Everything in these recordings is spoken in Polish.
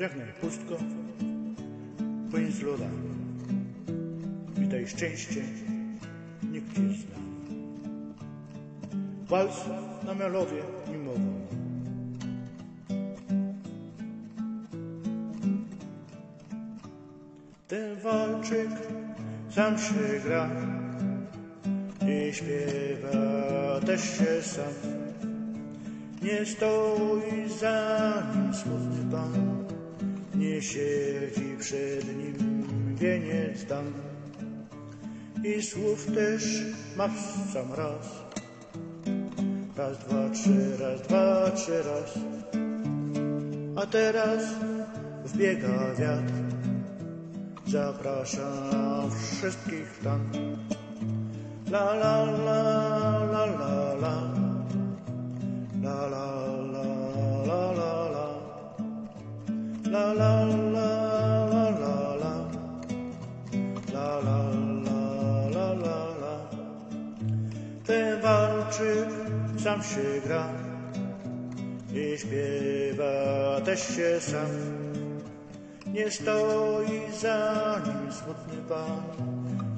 Żegnaj pustko, płyń z lodami. Witaj szczęście, nikt cię zna. Wals na melodię mimową. Ten walczyk sam się gra i śpiewa też się sam. Nie stoi za nim smutny pan, nie siedzi przed nim wieniec dam. I słów też ma w sam raz. Raz, dwa, trzy, raz, dwa, trzy, raz. A teraz wbiega wiatr. Zapraszam wszystkich tam. La la la la la. La la la la la la. La la la Ten walczyk sam się gra i śpiewa też się sam. Nie stoi za nim smutny pan,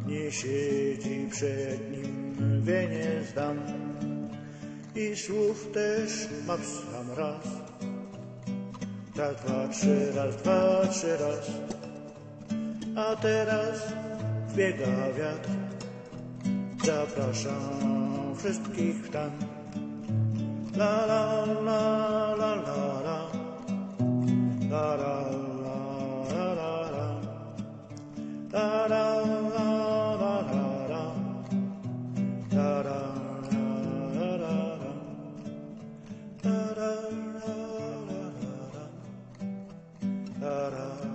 nie siedzi przed nim wieniec dam. I słów też ma w sam raz. Raz, dwa, trzy, raz, dwa, trzy, raz. A teraz wbiega wiatr. Zapraszam Wszystkich tam. La la la la la la. La la la la la. La la la la la la. La la la la la. La la la la la la. La la.